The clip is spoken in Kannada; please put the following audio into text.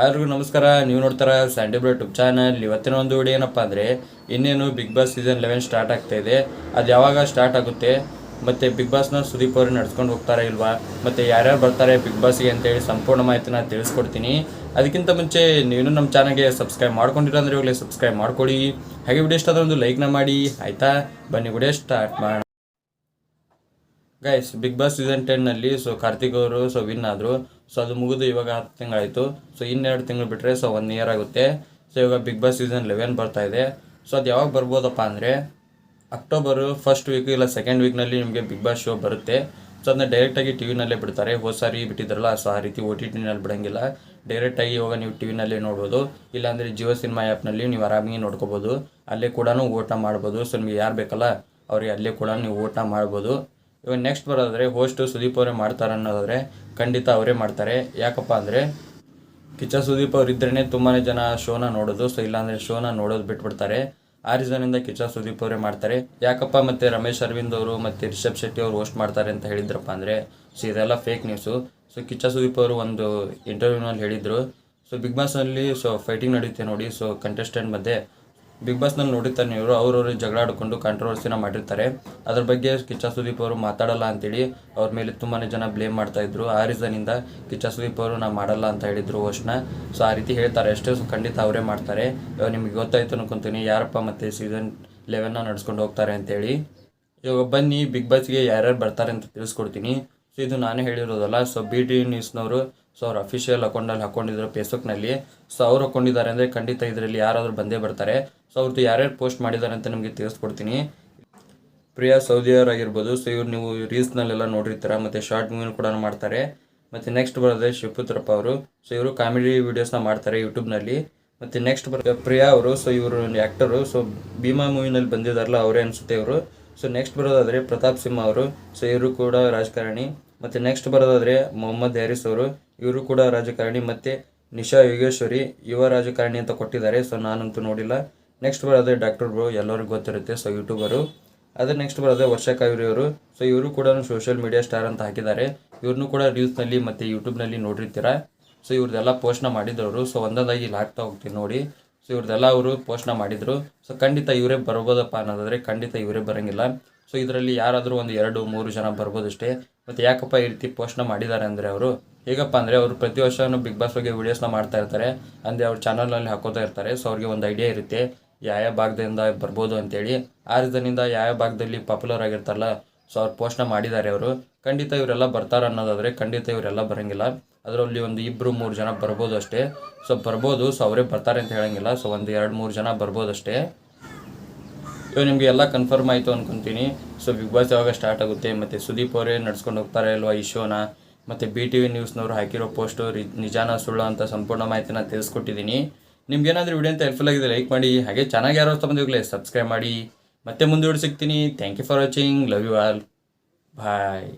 ಎಲ್ಲರಿಗೂ ನಮಸ್ಕಾರ. ನೀವು ನೋಡ್ತಾರ ಸ್ಯಾಂಡಿ ಬ್ರೋ ಯೂಟ್ಯೂಬ್ ಚಾನಲ್. ಇವತ್ತಿನ ಒಂದು ವಿಡಿಯೋ ಏನಪ್ಪ ಅಂದರೆ, ಇನ್ನೇನು Bigg Boss season eleven start ಆಗ್ತಾ ಇದೆ. ಅದು ಯಾವಾಗ ಸ್ಟಾರ್ಟ್ ಆಗುತ್ತೆ? ಮತ್ತು ಬಿಗ್ ಬಾಸ್ನ ಸುದೀಪ್ ಅವರು ನಡ್ಸ್ಕೊಂಡು ಹೋಗ್ತಾರೆ ಇಲ್ವಾ? ಮತ್ತು ಯಾರ್ಯಾರು ಬರ್ತಾರೆ ಬಿಗ್ ಬಾಸ್ಗೆ ಅಂತೇಳಿ ಸಂಪೂರ್ಣ ಮಾಹಿತಿನ ತಿಳಿಸ್ಕೊಡ್ತೀನಿ. ಅದಕ್ಕಿಂತ ಮುಂಚೆ ನೀವು ನಮ್ಮ ಚಾನಲ್ಗೆ ಸಬ್ಸ್ಕ್ರೈಬ್ ಮಾಡ್ಕೊಂಡಿಲ್ಲ ಅಂದರೆ ಇವಾಗಲೇ ಸಬ್ಸ್ಕ್ರೈಬ್ ಮಾಡ್ಕೊಳ್ಳಿ ಹಾಗೆ ವಿಡಿಯೋ ಇಷ್ಟ ಒಂದು ಲೈಕ್ನ ಮಾಡಿ. ಆಯಿತಾ? ಬನ್ನಿ ವಿಡಿಯೋ ಸ್ಟಾರ್ಟ್ ಮಾಡೋಣ. ಗೈಸ್ ಬಿಗ್ ಬಾಸ್ ಸೀಸನ್ ಟೆನ್ನಲ್ಲಿ ಸೊ ಕಾರ್ತಿಕ್ ಅವರು ಸೊ ವಿನ್ ಆದರು. ಸೊ ಅದು ಮುಗಿದು ಇವಾಗ ಹತ್ತು ತಿಂಗಳಾಯಿತು. ಸೊ ಇನ್ನೆರಡು ತಿಂಗಳು ಬಿಟ್ಟರೆ ಸೊ ಒನ್ ಇಯರ್ ಆಗುತ್ತೆ. ಸೊ ಇವಾಗ ಬಿಗ್ ಬಾಸ್ ಸೀಸನ್ ಲೆವೆನ್ ಬರ್ತಾ ಇದೆ. ಸೊ ಅದು ಯಾವಾಗ ಬರ್ಬೋದಪ್ಪ ಅಂದರೆ ಅಕ್ಟೋಬರು ಫಸ್ಟ್ ವೀಕ್ ಇಲ್ಲ ಸೆಕೆಂಡ್ ವೀಕ್ನಲ್ಲಿ ನಿಮಗೆ ಬಿಗ್ ಬಾಸ್ ಶೋ ಬರುತ್ತೆ. ಸೊ ಅದನ್ನ ಡೈರೆಕ್ಟಾಗಿ ಟಿ ವಿನಲ್ಲೇ ಬಿಡ್ತಾರೆ. ಹೋದ ಸಾರಿ ಬಿಟ್ಟಿದ್ರಲ್ಲ ಸೊ ಆ ರೀತಿ ಓ ಟಿ ಟಿನಲ್ಲಿ ಬಿಡೋಂಗಿಲ್ಲ. ಡೈರೆಕ್ಟಾಗಿ ಇವಾಗ ನೀವು ಟಿ ವಿನಲ್ಲೇ ನೋಡ್ಬೋದು. ಇಲ್ಲಾಂದರೆ ಜಿಯೋ ಸಿನಿಮಾ ಆ್ಯಪ್ನಲ್ಲಿ ನೀವು ಆರಾಮಾಗಿ ನೋಡ್ಕೋಬೋದು. ಅಲ್ಲೇ ಕೂಡ ಊಟ ಮಾಡ್ಬೋದು. ಸೊ ನಿಮಗೆ ಯಾರು ಬೇಕಲ್ಲ, ಅವ್ರಿಗೆ ಅಲ್ಲೇ ಕೂಡ ನೀವು ಊಟ ಮಾಡ್ಬೋದು. ಇವಾಗ ನೆಕ್ಸ್ಟ್ ಬರೋದಾದರೆ ಹೋಸ್ಟು ಸುದೀಪ್ ಅವರೇ ಮಾಡ್ತಾರೆ ಅನ್ನೋದಾದರೆ ಖಂಡಿತ ಅವರೇ ಮಾಡ್ತಾರೆ. ಯಾಕಪ್ಪ ಅಂದರೆ ಕಿಚ್ಚ ಸುದೀಪ್ ಅವ್ರು ಇದ್ರೇ ತುಂಬಾ ಜನ ಶೋನ ನೋಡೋದು. ಸೊ ಇಲ್ಲಾಂದರೆ ಶೋನ ನೋಡೋದು ಬಿಟ್ಬಿಡ್ತಾರೆ. ಆ ರೀಸನಿಂದ ಕಿಚ್ಚ ಸುದೀಪ್ ಅವರೇ ಮಾಡ್ತಾರೆ. ಯಾಕಪ್ಪ ಮತ್ತು ರಮೇಶ್ ಅರವಿಂದ್ ಅವರು ಮತ್ತು ರಿಷಬ್ ಶೆಟ್ಟಿ ಅವರು ಹೋಸ್ಟ್ ಮಾಡ್ತಾರೆ ಅಂತ ಹೇಳಿದ್ರಪ್ಪ ಅಂದರೆ ಸೊ ಇದೆಲ್ಲ fake news so Kichcha Sudeep ಅವರು ಒಂದು ಇಂಟರ್ವ್ಯೂನಲ್ಲಿ ಹೇಳಿದರು. ಸೊ ಬಿಗ್ ಬಾಸ್ನಲ್ಲಿ ಸೊ ಫೈಟಿಂಗ್ ನಡೆಯುತ್ತೆ ನೋಡಿ. ಸೊ ಕಂಟೆಸ್ಟೆಂಟ್ ಮಧ್ಯೆ ಬಿಗ್ ಬಾಸ್ನಲ್ಲಿ ನೋಡಿರ್ತಾನೆ ಇವರು ಅವ್ರಿಗೆ ಜಗಳ ಆಡ್ಕೊಂಡು ಕಾಂಟ್ರವರ್ಸಿನ ಮಾಡಿರ್ತಾರೆ. ಅದ್ರ ಬಗ್ಗೆ ಕಿಚ್ಚ ಸುದೀಪ್ ಅವರು ಮಾತಾಡಲ್ಲ ಅಂತೇಳಿ ಅವ್ರ ಮೇಲೆ ತುಂಬಾ ಜನ ಬ್ಲೇಮ್ ಮಾಡ್ತಾ ಇದ್ರು. ಆ ರೀಸನಿಂದ ಕಿಚ್ಚ ಸುದೀಪ್ ಅವರು ನಾ ಮಾಡಲ್ಲ ಅಂತ ಹೇಳಿದ್ರು ವರ್ಷನ ಸೊ ಆ ರೀತಿ ಹೇಳ್ತಾರೆ. ಅಷ್ಟೇ ಖಂಡಿತ ಅವರೇ ಮಾಡ್ತಾರೆ. ನಿಮಗೆ ಗೊತ್ತಾಯ್ತು ಅನ್ಕೊಂತೀನಿ. ಯಾರಪ್ಪ ಮತ್ತೆ ಸೀಸನ್ ಲೆವೆನ್ನ ನಡ್ಸ್ಕೊಂಡು ಹೋಗ್ತಾರೆ ಅಂತೇಳಿ. ಇವಾಗ ಬನ್ನಿ ಬಿಗ್ ಬಾಸ್ಗೆ ಯಾರ್ಯಾರು ಬರ್ತಾರೆ ಅಂತ ತಿಳಿಸ್ಕೊಡ್ತೀನಿ. ಸೊ ಇದು ನಾನೇ ಹೇಳಿರೋದಲ್ಲ. ಸೊ ಬಿ ಟಿ ನ್ಯೂಸ್ನವರು ಸೊ ಅವ್ರ ಅಫಿಷಿಯಲ್ ಅಕೌಂಟಲ್ಲಿ ಹಾಕೊಂಡಿದ್ರು ಫೇಸ್ಬುಕ್ನಲ್ಲಿ ಸೊ ಅವ್ರು ಹಾಕೊಂಡಿದ್ದಾರೆ ಅಂದರೆ ಖಂಡಿತ ಇದರಲ್ಲಿ ಯಾರಾದರೂ ಬಂದೇ ಬರ್ತಾರೆ. ಸೊ ಅವ್ರದ್ದು ಯಾರ್ಯಾರು ಪೋಸ್ಟ್ ಮಾಡಿದ್ದಾರೆ ಅಂತ ನಿಮಗೆ ತಿಳಿಸ್ಕೊಡ್ತೀನಿ. ಪ್ರಿಯಾ ಸೌದಿಯವರಾಗಿರ್ಬೋದು ಸೊ ಇವ್ರು ನೀವು ರೀಲ್ಸ್ನಲ್ಲೆಲ್ಲ ನೋಡಿರ್ತೀರ. ಮತ್ತು ಶಾರ್ಟ್ ಮೂವಿ ಕೂಡ ಮಾಡ್ತಾರೆ. ಮತ್ತು ನೆಕ್ಸ್ಟ್ ಬರೋದೇ ಶಿವಪುತ್ರಪ್ಪ ಅವರು. ಸೊ ಇವರು ಕಾಮಿಡಿ ವೀಡಿಯೋಸ್ನ ಮಾಡ್ತಾರೆ ಯೂಟ್ಯೂಬ್ನಲ್ಲಿ ಮತ್ತು ನೆಕ್ಸ್ಟ್ ಬರೋ ಪ್ರಿಯಾ ಅವರು. ಸೊ ಇವರು ಆ್ಯಕ್ಟರು ಸೊ ಭೀಮಾ ಮೂವಿನಲ್ಲಿ ಬಂದಿದ್ದಾರಲ್ಲ, ಅವರೇ ಅನಿಸುತ್ತೆ ಇವರು. ಸೊ ನೆಕ್ಸ್ಟ್ ಬರೋದಾದರೆ ಪ್ರತಾಪ್ ಸಿಂಹ ಅವರು. ಸೊ ಇವರು ಕೂಡ ರಾಜಕಾರಣಿ. ಮತ್ತು ನೆಕ್ಸ್ಟ್ ಬರೋದಾದರೆ ಮೊಹಮ್ಮದ್ ಹ್ಯಾರಿಸ್ ಅವರು. ಇವರು ಕೂಡ ರಾಜಕಾರಣಿ ಮತ್ತು ನಿಶಾ ಯೋಗೇಶ್ವರಿ ಯುವ ರಾಜಕಾರಣಿ ಅಂತ ಕೊಟ್ಟಿದ್ದಾರೆ ಸೊ ನಾನಂತೂ ನೋಡಿಲ್ಲ. ನೆಕ್ಸ್ಟ್ ಬರೋದೇ ಡಾಕ್ಟರ್ ಬ್ರೋ ಎಲ್ಲರಿಗೂ ಗೊತ್ತಿರುತ್ತೆ ಸೊ ಯೂಟ್ಯೂಬರು ಅದೇ ನೆಕ್ಸ್ಟ್ ಬರೋದೇ ವರ್ಷ ಕಾವೇರಿ ಅವರು. ಸೊ ಇವರು ಕೂಡ ಸೋಷಿಯಲ್ ಮೀಡಿಯಾ ಸ್ಟಾರ್ ಅಂತ ಹಾಕಿದ್ದಾರೆ. ಇವ್ರನ್ನೂ ಕೂಡ ನ್ಯೂಸ್ನಲ್ಲಿ ಮತ್ತು ಯೂಟ್ಯೂಬ್ನಲ್ಲಿ ನೋಡಿರ್ತೀರ? ಸೊ ಇವ್ರದ್ದೆಲ್ಲ ಪೋಸ್ಟ್ನ ಮಾಡಿದವರು ಸೊ ಒಂದೊಂದಾಗಿ ಇಲ್ಲಿ ಹಾಕ್ತಾ ಹೋಗ್ತೀನಿ ನೋಡಿ. ಸೊ ಇವ್ರದ್ದೆಲ್ಲ ಅವರು ಪೋಸ್ಟ್ನ ಮಾಡಿದರು. ಸೊ ಖಂಡಿತ ಇವರೇ ಬರ್ಬೋದಪ್ಪ ಅನ್ನೋದಾದರೆ ಖಂಡಿತ ಇವರೇ ಬರೋಂಗಿಲ್ಲ. ಸೊ ಇದರಲ್ಲಿ ಯಾರಾದರೂ ಒಂದು ಎರಡು, ಮೂರು ಜನ ಬರ್ಬೋದಷ್ಟೇ. ಮತ್ತು ಯಾಕಪ್ಪ ಈ ರೀತಿ ಪೋಸ್ಟ್ನ ಮಾಡಿದ್ದಾರೆ ಅಂದರೆ ಅವರು? ಹೇಗಪ್ಪ ಅಂದರೆ ಅವರು ಪ್ರತಿ ವರ್ಷವೂ ಬಿಗ್ ಬಾಸ್ ಬಗ್ಗೆ ವೀಡಿಯೋಸ್ನ ಮಾಡ್ತಾ ಇರ್ತಾರೆ. ಅಂದರೆ ಅವ್ರ ಚಾನಲ್ನಲ್ಲಿ ಹಾಕೋತಾ ಇರ್ತಾರೆ. ಸೊ ಅವ್ರಿಗೆ ಒಂದು ಐಡಿಯಾ ಇರುತ್ತೆ. ಯಾವ ಭಾಗದಿಂದ ಬರ್ಬೋದು ಅಂತೇಳಿ. ಆ ರೀತಿಯಿಂದ ಯಾವ ಭಾಗದಲ್ಲಿ ಪಾಪ್ಯುಲರ್ ಆಗಿರ್ತಾರಲ್ಲ ಸೊ ಅವ್ರು ಪೋಸ್ಟ್ನ ಮಾಡಿದ್ದಾರೆ ಅವರು. ಖಂಡಿತ ಇವರೆಲ್ಲ ಬರ್ತಾರೆ ಅನ್ನೋದಾದರೆ ಖಂಡಿತ ಇವರೆಲ್ಲ ಬರೋಂಗಿಲ್ಲ. ಅದರಲ್ಲಿ ಒಂದು ಇಬ್ಬರು ಮೂರು ಜನ ಬರ್ಬೋದು ಅಷ್ಟೇ. ಸೊ ಬರ್ಬೋದು. ಸೊ ಅವರೇ ಬರ್ತಾರೆ ಅಂತ ಹೇಳಂಗಿಲ್ಲ. ಸೊ ಒಂದು, ಎರಡು, ಮೂರು ಜನ ಬರ್ಬೋದು ಅಷ್ಟೇ. ಇವಾಗ ನಿಮಗೆ ಎಲ್ಲ ಕನ್ಫರ್ಮ್ ಆಯಿತು ಅನ್ಕೊಂತೀನಿ. ಸೊ ಬಿಗ್ ಬಾಸ್ ಯಾವಾಗ ಸ್ಟಾರ್ಟ್ ಆಗುತ್ತೆ, ಮತ್ತು ಸುದೀಪ್ ಅವರೇ ನಡ್ಸ್ಕೊಂಡು ಹೋಗ್ತಾರೆ ಅಲ್ವಾ ಈ ಶೋನ ಮತ್ತು ಬಿ ಟಿ ವಿ ನ್ಯೂಸ್ನವರು ಹಾಕಿರೋ ಪೋಸ್ಟು ರಿ ನಿಜಾನ ಸುಳ್ಳು ಅಂತ ಸಂಪೂರ್ಣ ಮಾಹಿತಿನ ತಿಳಿಸ್ಕೊಟ್ಟಿದ್ದೀನಿ. ನಿಮ್ಗೇನಾದರೂ ವಿಡಿಯೋ ಅಂತ ಹೆಲ್ಪ್ಫುಲ್ ಆಗಿದೆ ಲೈಕ್ ಮಾಡಿ, ಹಾಗೆ ಚೆನ್ನಾಗಿ ಯಾರೋ ಬಂದಿರಲಿ ಸಬ್ಸ್ಕ್ರೈಬ್ ಮಾಡಿ. ಮತ್ತೆ ಮುಂದೆ ಸಿಗ್ತೀನಿ thank you for watching love you all bye